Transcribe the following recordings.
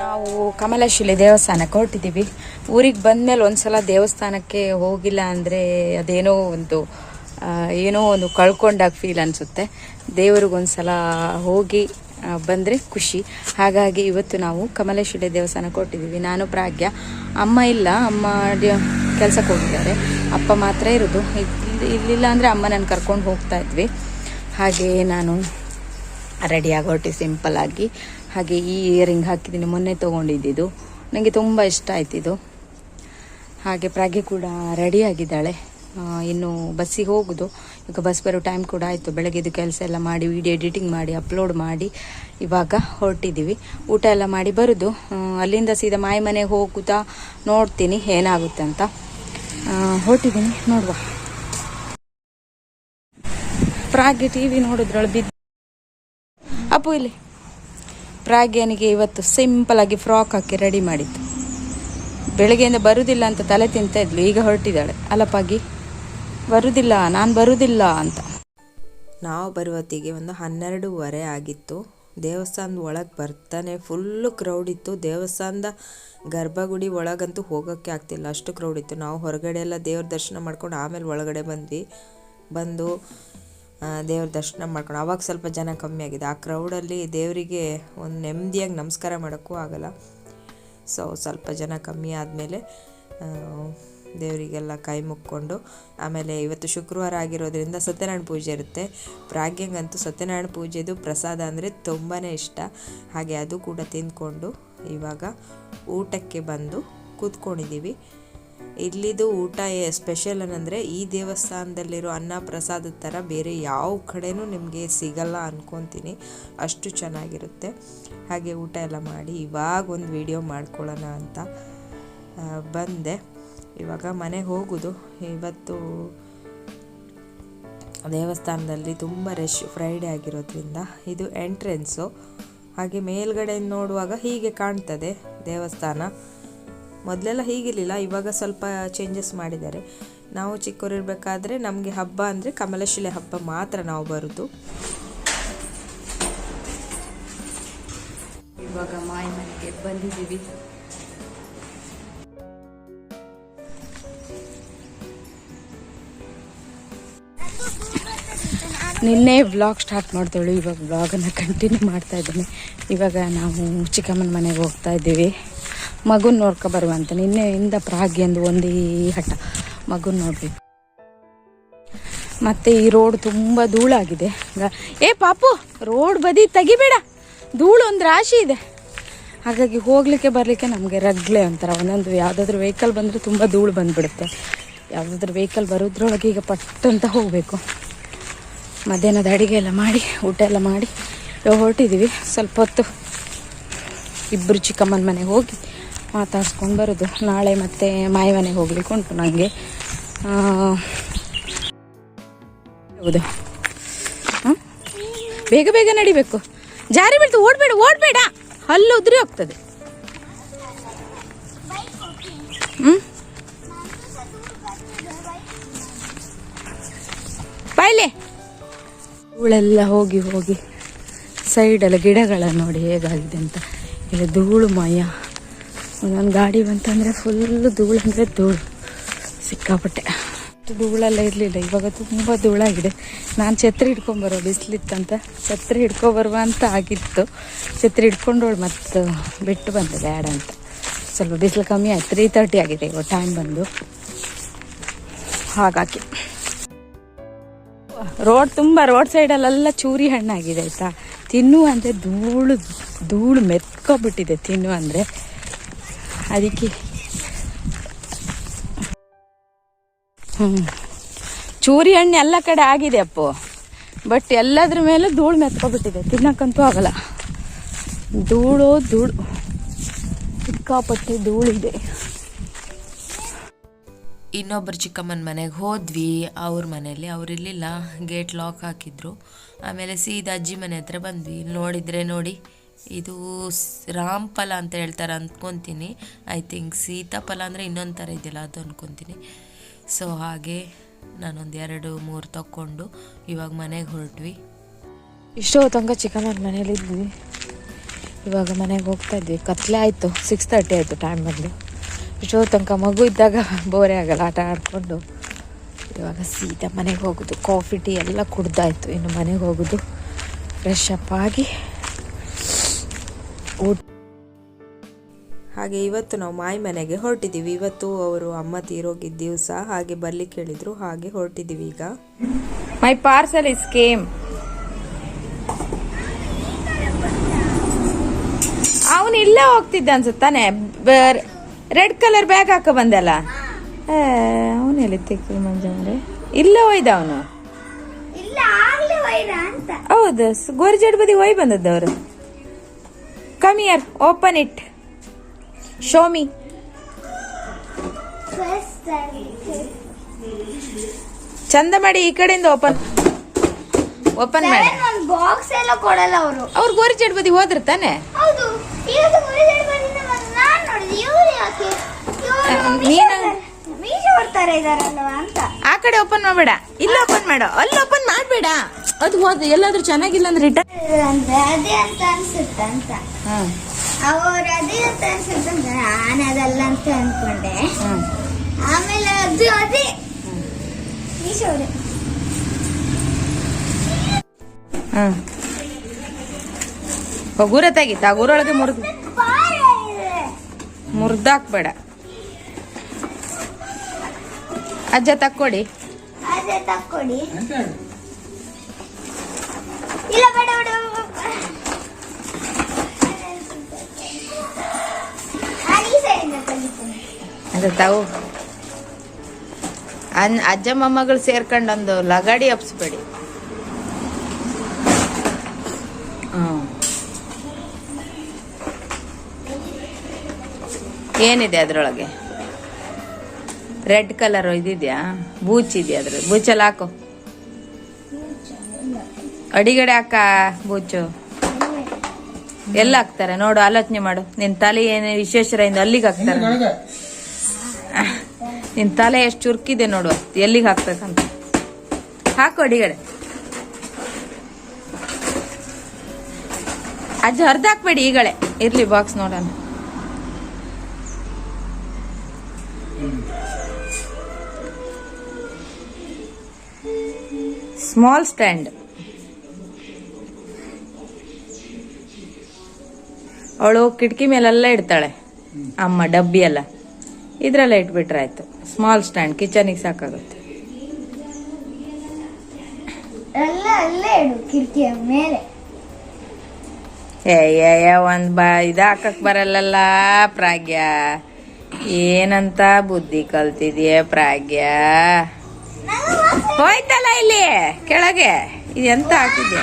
ನಾವು ಕಮಲಶಿಲೆ ದೇವಸ್ಥಾನಕ್ಕೆ ಹೊರಟಿದ್ದೀವಿ. ಊರಿಗೆ ಬಂದಮೇಲೆ ಒಂದ್ಸಲ ದೇವಸ್ಥಾನಕ್ಕೆ ಹೋಗಿಲ್ಲ ಅಂದರೆ ಅದೇನೋ ಒಂದು ಏನೋ ಒಂದು ಕಳ್ಕೊಂಡಾಗ ಫೀಲ್ ಅನಿಸುತ್ತೆ. ದೇವ್ರಿಗೊಂದ್ಸಲ ಹೋಗಿ ಬಂದರೆ ಖುಷಿ. ಹಾಗಾಗಿ ಇವತ್ತು ನಾವು ಕಮಲೇಶ್ವರಿ ದೇವಸ್ಥಾನಕ್ಕೆ ಹೊರಟಿದ್ದೀವಿ. ನಾನು, ಪ್ರಾಗ್ಯ, ಅಮ್ಮ ಇಲ್ಲ, ಅಮ್ಮ ಕೆಲಸಕ್ಕೆ ಹೋಗಿದ್ದಾರೆ. ಅಪ್ಪ ಮಾತ್ರ ಇರೋದು. ಇಲ್ಲಿ ಇಲ್ಲಿಲ್ಲ ಅಂದರೆ ಅಮ್ಮ ನಾನು ಕರ್ಕೊಂಡು ಹೋಗ್ತಾ ಇದ್ವಿ. ಹಾಗೆ ನಾನು ರೆಡಿಯಾಗಿ ಹೊರಟಿ, ಸಿಂಪಲ್ ಆಗಿ. ಹಾಗೆ ಈ ಇಯರಿಂಗ್ ಹಾಕಿದ್ದೀನಿ ಮೊನ್ನೆ ತೊಗೊಂಡಿದ್ದು ನನಗೆ ತುಂಬ ಇಷ್ಟ ಆಯ್ತಿದು ಹಾಗೆ ಪ್ರಾಗಿ ಕೂಡ ರೆಡಿ ಆಗಿದ್ದಾಳೆ. ಇನ್ನು ಬಸ್ಸಿಗೆ ಹೋಗೋದು. ಈಗ ಬಸ್ ಬರೋ ಟೈಮ್ ಕೂಡ ಆಯಿತು. ಬೆಳಗ್ಗೆದು ಕೆಲಸ ಎಲ್ಲ ಮಾಡಿ ವಿಡಿಯೋ ಎಡಿಟಿಂಗ್ ಮಾಡಿ ಅಪ್ಲೋಡ್ ಮಾಡಿ ಇವಾಗ ಹೊರಟಿದ್ದೀವಿ ಊಟ ಎಲ್ಲ ಮಾಡಿ ಬರೋದು. ಅಲ್ಲಿಂದ ಸೀದಾ ಮಾಯ ಮನೆಗೆ ಹೋಗುತ್ತಾ ನೋಡ್ತೀನಿ ಏನಾಗುತ್ತೆ ಅಂತ. ಹೊರಟಿದ್ದೀನಿ ನೋಡುವ. ಪ್ರಾಗಿ ಟಿ ವಿ ನೋಡಿದ್ರೊಳಗೆ ಬಿದ್ದು ಅಪ್ಪು ಇಲ್ಲಿ. ಪ್ರಾಗ್ಯನಿಗೆ ಇವತ್ತು ಸಿಂಪಲ್ ಆಗಿ ಫ್ರಾಕ್ ಹಾಕಿ ರೆಡಿ ಮಾಡಿತ್ತು ಬೆಳಗ್ಗೆಯಿಂದ ಬರುವುದಿಲ್ಲ ಅಂತ ತಲೆ ತಿಂತ ಇದ್ಲು. ಈಗ ಹೊರಟಿದ್ದಾಳೆ. ಅಲ್ಲಪ್ಪಾಗಿ ಬರುವುದಿಲ್ಲ ನಾನು ಬರುವುದಿಲ್ಲ ಅಂತ. ನಾವು ಬರುವತ್ತಿಗೆ ಒಂದು ಹನ್ನೆರಡೂವರೆ ಆಗಿತ್ತು. ದೇವಸ್ಥಾನದ ಒಳಗೆ ಬರ್ತಾನೆ ಫುಲ್ಲು ಕ್ರೌಡ್ ಇತ್ತು. ದೇವಸ್ಥಾನದ ಗರ್ಭಗುಡಿ ಒಳಗಂತೂ ಹೋಗೋಕ್ಕೆ ಆಗ್ತಿಲ್ಲ. ಅಷ್ಟು ಕ್ರೌಡ್ ಇತ್ತು. ನಾವು ಹೊರಗಡೆ ಎಲ್ಲ ದೇವ್ರ ದರ್ಶನ ಮಾಡ್ಕೊಂಡು ಆಮೇಲೆ ಒಳಗಡೆ ಬಂದ್ವಿ. ಬಂದು ದೇವ್ರ ದರ್ಶನ ಮಾಡ್ಕೊಂಡು. ಆವಾಗ ಸ್ವಲ್ಪ ಜನ ಕಮ್ಮಿ ಆಗಿದೆ. ಆ ಕ್ರೌಡಲ್ಲಿ ದೇವರಿಗೆ ಒಂದು ನೆಮ್ಮದಿಯಾಗಿ ನಮಸ್ಕಾರ ಮಾಡೋಕ್ಕೂ ಆಗಲ್ಲ. ಸೊ ಸ್ವಲ್ಪ ಜನ ಕಮ್ಮಿ ಆದಮೇಲೆ ದೇವರಿಗೆಲ್ಲ ಕೈ ಮುಕ್ಕೊಂಡು ಆಮೇಲೆ ಇವತ್ತು ಶುಕ್ರವಾರ ಆಗಿರೋದ್ರಿಂದ ಸತ್ಯನಾರಾಯಣ ಪೂಜೆ ಇರುತ್ತೆ. ಪ್ರಾಗ್ಯಂಗಂತೂ ಸತ್ಯನಾರಾಯಣ ಪೂಜೆದು ಪ್ರಸಾದ ಅಂದರೆ ತುಂಬಾ ಇಷ್ಟ. ಹಾಗೆ ಅದು ಕೂಡ ತಿಂದ್ಕೊಂಡು ಇವಾಗ ಊಟಕ್ಕೆ ಬಂದು ಕೂತ್ಕೊಂಡಿದ್ದೀವಿ ಇಲ್ಲಿದು ಊಟ ಸ್ಪೆಷಲ್ ಏನಂದರೆ ಈ ದೇವಸ್ಥಾನದಲ್ಲಿರೋ ಅನ್ನ ಪ್ರಸಾದದ ಥರ ಬೇರೆ ಯಾವ ಕಡೆನೂ ನಿಮಗೆ ಸಿಗಲ್ಲ ಅಂದ್ಕೊತೀನಿ ಅಷ್ಟು ಚೆನ್ನಾಗಿರುತ್ತೆ. ಹಾಗೆ ಊಟ ಎಲ್ಲ ಮಾಡಿ ಇವಾಗ ಒಂದು ವಿಡಿಯೋ ಮಾಡ್ಕೊಳ್ಳೋಣ ಅಂತ ಬಂದೆ. ಇವಾಗ ಮನೆಗೆ ಹೋಗೋದು. ಇವತ್ತು ದೇವಸ್ಥಾನದಲ್ಲಿ ತುಂಬ ರಶ್ ಫ್ರೈಡೇ ಆಗಿರೋದ್ರಿಂದ ಇದು ಎಂಟ್ರೆನ್ಸು ಹಾಗೆ ಮೇಲ್ಗಡೆ ನೋಡುವಾಗ ಹೀಗೆ ಕಾಣ್ತದೆ ದೇವಸ್ಥಾನ. ಮೊದಲೆಲ್ಲ ಹೀಗಿರಲಿಲ್ಲ ಇವಾಗ ಸ್ವಲ್ಪ ಚೇಂಜಸ್ ಮಾಡಿದ್ದಾರೆ. ನಾವು ಚಿಕ್ಕವರಿರಬೇಕಾದ್ರೆ ನಮಗೆ ಹಬ್ಬ ಅಂದರೆ ಕಮಲಶಿಲೆ ಹಬ್ಬ ಮಾತ್ರ ನಾವು ಬರೋದು. ಇವಾಗ ಮಾಯ ಮನೆಗೆ ಬಂದಿದ್ದೀವಿ. ನಿನ್ನೆ ವ್ಲಾಗ್ ಸ್ಟಾರ್ಟ್ ಮಾಡ್ತೇಳು ಇವಾಗ ವ್ಲಾಗನ್ನು ಕಂಟಿನ್ಯೂ ಮಾಡ್ತಾ ಇದ್ದೀನಿ. ಇವಾಗ ನಾವು ಚಿಕ್ಕಮ್ಮನ ಮನೆಗೆ ಹೋಗ್ತಾ ಇದ್ದೀವಿ. ಮಗುನ ನೋಡ್ಕೊ ಬರುವಂತ ಇಂದ ಪ್ರಾಗ್ಯಂದು ಒಂದೇ ಹಠ. ಮಗುನ ನೋಡ್ಬೇಕು. ಮತ್ತೆ ಈ ರೋಡ್ ತುಂಬ ಧೂಳಾಗಿದೆ. ಏ ಪಾಪು, ರೋಡ್ ಬದಿ ತೆಗಿಬೇಡ. ಧೂಳು ಒಂದು ರಾಶಿ ಇದೆ. ಹಾಗಾಗಿ ಹೋಗ್ಲಿಕ್ಕೆ ಬರಲಿಕ್ಕೆ ನಮಗೆ ರಗ್ಲೆ ಒಂಥರ. ಒಂದೊಂದು ಯಾವುದಾದ್ರೂ ವೆಹಿಕಲ್ ಬಂದ್ರೆ ತುಂಬ ಧೂಳು ಬಂದ್ಬಿಡುತ್ತೆ. ಯಾವುದಾದ್ರೂ ವೆಹಿಕಲ್ ಬರೋದ್ರೊಳಗೆ ಈಗ ಪಟ್ಟಂತ ಹೋಗಬೇಕು. ಮಧ್ಯಾಹ್ನದ ಅಡಿಗೆ ಎಲ್ಲ ಮಾಡಿ, ಊಟ ಎಲ್ಲ ಮಾಡಿ ಹೊರಟಿದ್ದೀವಿ ಸ್ವಲ್ಪ ಹೊತ್ತು ಇಬ್ಬರು ಚಿಕ್ಕಮ್ಮನ ಮನೆಗೆ ಹೋಗಿ ಮಾತಾಡ್ಸ್ಕೊಂಡು ಬರೋದು. ನಾಳೆ ಮತ್ತೆ ಮಾಯ ಮನೆಗೆ ಹೋಗ್ಲಿಕ್ಕೆ ಉಂಟು ನನಗೆ ಹೌದು. ಹಾಂ ಬೇಗ ಬೇಗ ನಡಿಬೇಕು. ಜಾರಿ ಬೀಳ್ತು, ಓಡಬೇಡ ಓಡಬೇಡ. ಹಲ್ಲು ಉದ್ರಿ ಹೋಗ್ತದೆ. ಹ್ಞೂ ಧೂಳೆಲ್ಲ ಹೋಗಿ ಹೋಗಿ ಸೈಡೆಲ್ಲ ಗಿಡಗಳ ನೋಡಿ ಹೇಗಾಗಿದೆ ಅಂತ. ಇಲ್ಲಿ ಧೂಳು ಮಯ. ಒಂದೊಂದು ಗಾಡಿ ಬಂತಂದರೆ ಫುಲ್ಲು ಧೂಳು ಅಂದರೆ ಧೂಳು. ಸಿಕ್ಕಾಪಟ್ಟೆ. ಧೂಳೆಲ್ಲ ಇರಲಿಲ್ಲ, ಇವಾಗ ತುಂಬ ಧೂಳಾಗಿದೆ. ನಾನು ಛತ್ರಿ ಹಿಡ್ಕೊಂಬರೋ ಬಿಸಿಲಿತ್ತಂತ, ಛತ್ರಿ ಹಿಡ್ಕೊಬರುವ ಅಂತ ಆಗಿತ್ತು. ಛತ್ರಿ ಹಿಡ್ಕೊಂಡೋಳು ಮತ್ತು ಬಿಟ್ಟು ಬಂದೆ ಬ್ಯಾಡ ಅಂತ. ಸ್ವಲ್ಪ ಬಿಸಿಲು ಕಮ್ಮಿ ಆಯ್ತು ತ್ರೀ ತರ್ಟಿ ಆಗಿದೆ ಇವಾಗ ಟೈಮ್ ಬಂದು. ಹಾಗಾಗಿ. ರೋಡ್ ತುಂಬ ರೋಡ್ ಸೈಡಲ್ಲೆಲ್ಲ ಚೂರಿ ಹಣ್ಣಾಗಿದೆ, ಆಯ್ತಾ? ತಿನ್ನು ಅಂದರೆ ಧೂಳು ಧೂಳು ಮೆತ್ಕೊಬಿಟ್ಟಿದೆ ತಿನ್ನು ಅಂದರೆ. ಅದಕ್ಕೆ. ಹ್ಞೂ ಚೂರಿ ಹಣ್ಣು ಎಲ್ಲ ಕಡೆ ಆಗಿದೆ ಅಪ್ಪು. ಬಟ್ ಎಲ್ಲದ್ರ ಮೇಲೆ ಧೂಳು ಮೆತ್ಕೊಬಿಟ್ಟಿದೆ. ತಿನ್ನಕ್ಕಂತೂ ಆಗಲ್ಲ. ಧೂಳು ಧೂಳು. ಸಿಕ್ಕಾಪಟ್ಟೆ ಧೂಳಿದೆ. ಇನ್ನೊಬ್ಬರು ಚಿಕ್ಕಮ್ಮನ ಮನೆಗೆ ಹೋದ್ವಿ. ಅವ್ರ ಮನೆಯಲ್ಲಿ ಅವರಿರಲಿಲ್ಲ ಗೇಟ್ ಲಾಕ್ ಹಾಕಿದ್ರು. ಆಮೇಲೆ ಸೀದಾ ಅಜ್ಜಿ ಮನೆ ಹತ್ರ ಬಂದ್ವಿ. ನೋಡಿದರೆ ನೋಡಿ ಇದು ರಾಮ್ ಫಲ ಅಂತ ಹೇಳ್ತಾರೆ ಅಂದ್ಕೊತೀನಿ. ಐ ಥಿಂಕ್ ಸೀತಾಫಲ ಅಂದರೆ ಇನ್ನೊಂದು ಥರ ಇದೆಯಲ್ಲ, ಅದು ಅಂದ್ಕೊತೀನಿ ಸೊ ಹಾಗೆ ನಾನೊಂದು ಎರಡು, ಮೂರು ತಕ್ಕೊಂಡು ಇವಾಗ ಮನೆಗೆ ಹೊರಟ್ವಿ. ಇಷ್ಟೋ ತನಕ ಚಿಕನ್ ಮನೇಲಿ ಇದ್ವಿ. ಇವಾಗ ಮನೆಗೆ ಹೋಗ್ತಾ ಇದ್ವಿ. ಕತ್ಲೆ ಆಯಿತು ಸಿಕ್ಸ್ ತರ್ಟಿ ಆಯಿತು ಟೈಮ್ ಬಂದು ಇಷ್ಟೋ ತನಕ ಮಗು ಇದ್ದಾಗ ಬೋರೆ ಆಗಲ್ಲ, ಆಟ ಆಡಿಕೊಂಡು. ಇವಾಗ ಸೀದಾ ಮನೆಗೆ ಹೋಗೋದು ಕಾಫಿ ಟೀ ಎಲ್ಲ ಕುಡ್ದಾಯ್ತು. ಇನ್ನು ಮನೆಗೆ ಹೋಗೋದು ಫ್ರೆಶ್ ಅಪ್ ಆಗಿ ಊಟ ಹಾಗೆ ಇವತ್ತು ನಾವು ಮಾಯಿ ಮನೆಗೆ ಹೊರಟಿದ್ದೀವಿ. ಇವತ್ತು ಅವರು ಅಮ್ಮ ತೀರೋಗಿದ್ದ ದಿವಸ ಹಾಗೆ ಬರ್ಲಿಕ್ಕೆ ಹೇಳಿದ್ರು ಹಾಗೆ ಹೊರಟಿದ್ದೀವಿ ಈಗ. ಮೈ ಪಾರ್ಸಲ್ ಇಸ್ ಕೇಮ್ ಅವನು ಇಲ್ಲೇ ಹೋಗ್ತಿದ್ದ ಅನ್ಸುತ್ತಾನೆ. ರೆಡ್ ಕಲರ್ ಬ್ಯಾಗ್ ಹಾಕ ಬಂದಲ್ಲ. ಅವನು ಎಲ್ಲಿ ತಿಕ್ಕಿ ಮಂಜಂದ್ರೆ ಇಲ್ಲೇ ಹೋಯ್ದ ಅವನು? ಇಲ್ಲ ಆಗ್ಲೇ ವೈರ ಅಂತ. ಹೌದು ಗೋರ್ಜಡ್ ಬದಿ ಹೋಯ್ ಬಂದದ್ದವರು year open it show me me. ಚಂದ ಮಾಡಿ ಈ ಕಡೆಯಿಂದ ಓಪನ್ ಓಪನ್ ಮಾಡಿ. ಬಾಕ್ಸ್ ಎಲ್ಲ ಕೊಡಲ್ಲ ಅವರು. ಅವ್ರು ಗೋರ್ಜಡ್ ಬದಿ ಹೋದ್ರ ತಾನೆ? ನಾನ್ ಬರ್ತಾರೆ ಇದಾರಲ್ವಾ ಅಂತ. ಆ ಕಡೆ ಓಪನ್ ಮಾಡಬೇಡ. ಇಲ್ಲ ಓಪನ್ ಮಾಡು. ಅಲ್ಲಿ ಓಪನ್ ಮಾಡಬೇಡ. ಅದು ಹೋದ ಎಲ್ಲಾದ್ರೂ ಚೆನ್ನಾಗಿಲ್ಲ ಅಂದ್ರೆ ರಿಟರ್ನ್ ಅಂತ ಅದೇ ಅಂತ ಅನ್ಸುತ್ತೆ ಅಂತ. ಅವ್ರು ಅದೇ ಅಂತ ಅನ್ಸುತ್ತೆ ಅಂತ ನಾನು ಅದಲ್ಲ ಅಂತ ಅನ್ಕೊಂಡೆ. ಆಮೇಲೆ ಅದು ಅದೇ. ಅವ್ರೆ. ಹ್ಮ್ ಉಗುರ ತೆಗಿತ ಉಗುರೊಳಗೆ ಮುರಿದು ಮುರ್ದಾಕ್ಬೇಡ. ಅಜ್ಜ ತಕ್ಕೊಡಿ. ಅಜ್ಜ ತಕ್ಕೊಡಿ. ಇಲ್ಲ ಬೇಡ ಬೇಡ ಅದು ತಾವು. ಅನ್ ಅಜ್ಜ ಮೊಮ್ಮಗಳು ಸೇರ್ಕೊಂಡು ಒಂದು ಲಗಾಡಿ ಹಬ್ಸ್ಬೇಡಿ. ಏನಿದೆ ಅದ್ರೊಳಗೆ? Red colour ಇದಿದ್ಯಾ? ಬೂಚ್ ಇದೆಯಾ ಅದ್ರ ಬೂಚಲ್ಲಿ ಹಾಕು. ಅಡಿಗಡೆ ಹಾಕ ಬೂಚು? ಎಲ್ಲ ಹಾಕ್ತಾರೆ. ನೋಡು, ಆಲೋಚನೆ ಮಾಡು. ನಿನ್ ತಲೆ ಏನು ವಿಶ್ವೇಶ್ವರಯಿಂದ ಅಲ್ಲಿಗೆ ಹಾಕ್ತಾರೆ? ನಿನ್ ತಲೆ ಎಷ್ಟು ಚುರುಕಿದೆ ನೋಡು. ಎಲ್ಲಿಗೆ ಹಾಕ್ಬೇಕಂತ. ಹಾಕು ಅಡಿಗಡೆ. ಅಜ್ಜ ಹಾಕ್ಬೇಡಿ ಈಗಳೆ ಇರ್ಲಿ ಬಾಕ್ಸ್ ನೋಡೋಣ. ಸ್ಮಾಲ್ ಸ್ಟ್ಯಾಂಡ್ ಅವಳು ಕಿಟಕಿ ಮೇಲೆಲ್ಲ ಇಡ್ತಾಳೆ. ಅಮ್ಮ ಡಬ್ಬಿ ಎಲ್ಲ. ಇದ್ರಲ್ಲ ಇಟ್ಬಿಟ್ರೆ ಆಯ್ತು. ಸ್ಮಾಲ್ ಸ್ಟ್ಯಾಂಡ್ ಕಿಚನಿಗೆ ಸಾಕಾಗುತ್ತೆ. ಎಲ್ಲ ಅಲ್ಲೇ ಇಡು ಕಿಟಕಿಯ ಮೇಲೆ. ಏ ಏ ಏ, ಒಂದ್ ಬಾ ಇದ ಬರಲ್ಲಲ್ಲ ಪ್ರಾಗ್ಯ. ಏನಂತ ಬುದ್ಧಿ ಕಲ್ತಿದೆಯೇ ಪ್ರಾಗ್ಯ? ಹೋಯ್ತಲ್ಲ ಇಲ್ಲಿ ಕೆಳಗೆ. ಇದು ಎಂತ ಹಾಕಿದೆ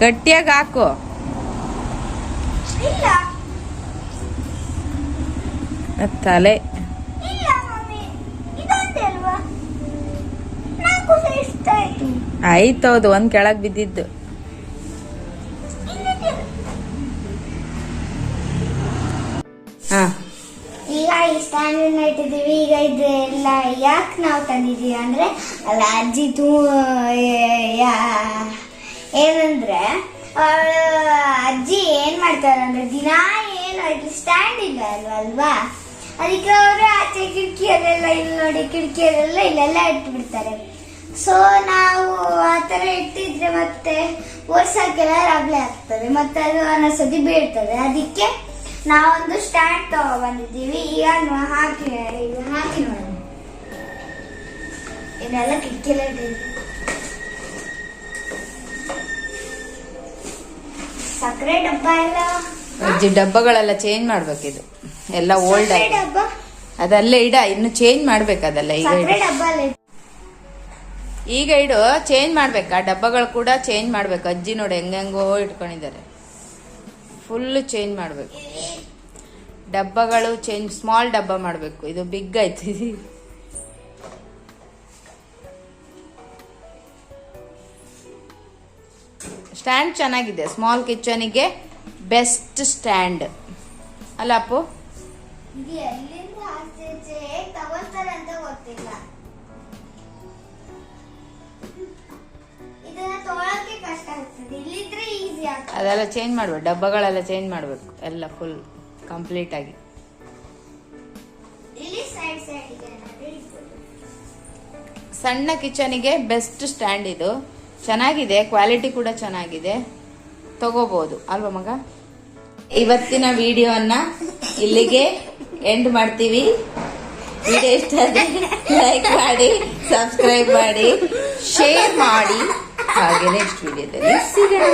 ಗಟ್ಟಿಯಾಗಿ ಹಾಕು. ತಲೆ. ಆಯ್ತು. ಹೌದು ಒಂದ್ ಕೆಳಗ್ ಬಿದ್ದಿದ್ದು. ಹಾ. ಈ ಇಟ್ಟಿದ್ದೀವಿ ಈಗ ಇದೆಲ್ಲ ಯಾಕೆ ನಾವು ತಂದಿದ್ದೀವಿ ಅಂದರೆ, ಅಲ್ಲ ಅಜ್ಜಿ ತೂ ಏನಂದ್ರೆ, ಅವಳು ಅಜ್ಜಿ ಏನು ಮಾಡ್ತಾರೆ ಅಂದ್ರೆ, ದಿನ ಏನು ಇದು ಸ್ಟ್ಯಾಂಡ್ ಇಲ್ಲ ಅಲ್ವಾ ಅದಕ್ಕೆ ಅವರು ಆಚೆ ಕಿಟಕಿಯಲ್ಲೆಲ್ಲ ಇಲ್ಲಿ ನೋಡಿ, ಕಿಟಕಿಯಲ್ಲೆಲ್ಲ ಇಲ್ಲೆಲ್ಲ ಇಟ್ಬಿಡ್ತಾರೆ. ಸೊ ನಾವು ಆ ಥರ ಇಟ್ಟಿದ್ರೆ ಮತ್ತೆ ವರ್ಷಕ್ಕೆಲ್ಲ ರಬ್ಳೆ ಆಗ್ತದೆ. ಮತ್ತೆ ಅದು ಅನ್ನಿಸತಿ ಬೀಳ್ತದೆ. ಅದಕ್ಕೆ ನಾವೊಂದು ಸ್ಟ್ಯಾಂಡ್ ತಗೊಬಂದಿದ್ದೀವಿ ಈಗ ಹಾಕಿ ಹಾಕಿ ನೋಡಿ. ಇದೆಲ್ಲ ಕಿಟಕಿಲ ಸಕ್ಕರೆ ಡಬ್ಬ ಎಲ್ಲ? ಅಜ್ಜಿ ಡಬ್ಬಗಳೆಲ್ಲ ಚೇಂಜ್ ಮಾಡ್ಬೇಕಿದು. ಎಲ್ಲ ಓಲ್ಡ್ ಡಬ್ಬ? ಅದಲ್ಲೇ ಇಡ ಇನ್ನು ಚೇಂಜ್ ಮಾಡ್ಬೇಕು ಅದೆಲ್ಲ. ಈಗ ಇಡು. ಡಬ್ಬ ಎಲ್ಲ ಈಗ ಇಡು ಚೇಂಜ್ ಮಾಡ್ಬೇಕು. ಆ ಡಬ್ಬಗಳು ಕೂಡ ಚೇಂಜ್ ಮಾಡ್ಬೇಕು. ಅಜ್ಜಿ ನೋಡಿ ಹೆಂಗೆಂಗೋ ಇಟ್ಕೊಂಡಿದ್ದಾರೆ. ಫುಲ್ ಚೇಂಜ್ ಮಾಡ್ಬೇಕು. ಡಬ್ಬಗಳು ಚೇಂಜ್ ಸ್ಮಾಲ್ ಡಬ್ಬ ಮಾಡಬೇಕು. ಇದು ಬಿಗ್ ಆಯ್ತು. ಸ್ಟ್ಯಾಂಡ್ ಚೆನ್ನಾಗಿದೆ. ಸ್ಮಾಲ್ ಕಿಚನಿಗೆ ಬೆಸ್ಟ್ ಸ್ಟ್ಯಾಂಡ್ ಅಲ್ಲ ಅಪ್ಪು? ಅದೆಲ್ಲ ಚೇಂಜ್ ಮಾಡ್ಬೇಕು. ಡಬ್ಬಗಳೆಲ್ಲ ಚೇಂಜ್ ಮಾಡಬೇಕು. ಎಲ್ಲ ಫುಲ್ ಕಂಪ್ಲೀಟ್ ಆಗಿ. ಸಣ್ಣ ಕಿಚನಿಗೆ ಬೆಸ್ಟ್ ಸ್ಟ್ಯಾಂಡ್ ಇದು. ಚೆನ್ನಾಗಿದೆ ಕ್ವಾಲಿಟಿ ಕೂಡ ಚೆನ್ನಾಗಿದೆ. ತಗೋಬಹುದು ಅಲ್ವಾ ಮಗ? ಇವತ್ತಿನ ವಿಡಿಯೋನ ಇಲ್ಲಿಗೆ ಎಂಡ್ ಮಾಡ್ತೀವಿ. ವಿಡಿಯೋ ಇಷ್ಟ ಲೈಕ್ ಮಾಡಿ ಸಬ್ಸ್ಕ್ರೈಬ್ ಮಾಡಿ ಶೇರ್ ಮಾಡಿ. ಹಾಗೆ ನೆಕ್ಸ್ಟ್ ವಿಡಿಯೋದಲ್ಲಿ ಸಿಗೋಣ.